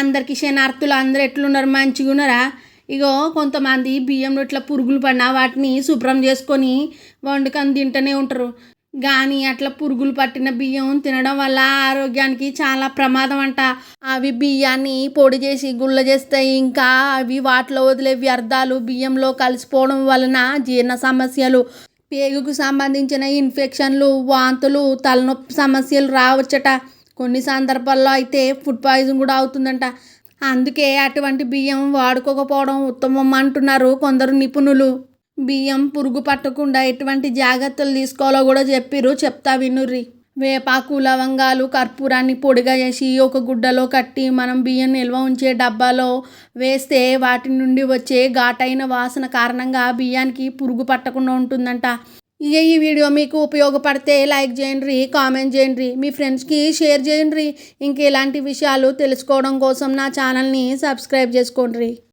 అందరికి క్షణార్థులు అందరు ఎట్లున్నారు? మంచిగా ఉన్నారా? ఇగో కొంతమంది బియ్యంలో ఇట్లా పురుగులు పడినా వాటిని శుభ్రం చేసుకొని వండుకొని తింటూనే ఉంటారు. కానీ అట్లా పురుగులు పట్టిన బియ్యం తినడం వల్ల ఆరోగ్యానికి చాలా ప్రమాదం అంట. అవి బియ్యాన్ని పొడి చేసి గుళ్ళ చేస్తాయి ఇంకా అవి వాటిలో వదిలే వ్యర్థాలు బియ్యంలో కలిసిపోవడం వలన జీర్ణ సమస్యలు పేగుకు సంబంధించిన ఇన్ఫెక్షన్లు వాంతులు తలనొప్పి సమస్యలు రావచ్చట. కొన్ని సందర్భాల్లో అయితే ఫుడ్ పాయిజన్ కూడా అవుతుందంట. అందుకే అటువంటి బియ్యం వాడుకోకపోవడం ఉత్తమం అంటున్నారు కొందరు నిపుణులు. బియ్యం పురుగు పట్టకుండా ఎటువంటి జాగ్రత్తలు తీసుకోవాలో కూడా చెప్పిర్రు చెప్తా వినుర్రి. వేపాకు లవంగాలు కర్పూరాన్ని పొడిగా చేసి ఒక గుడ్డలో కట్టి మనం బియ్యం నిల్వ ఉంచే డబ్బాలో వేస్తే వాటి నుండి వచ్చే ఘాటైన వాసన కారణంగా బియ్యానికి పురుగు పట్టకుండా ఉంటుందంట. ఇక ఈ వీడియో మీకు ఉపయోగపడితే లైక్ చేయండి కామెంట్ చేయండి మీ ఫ్రెండ్స్కి షేర్ చేయండి. ఇంక ఇలాంటి విషయాలు తెలుసుకోవడం కోసం నా ఛానల్ని సబ్స్క్రైబ్ చేసుకోండి.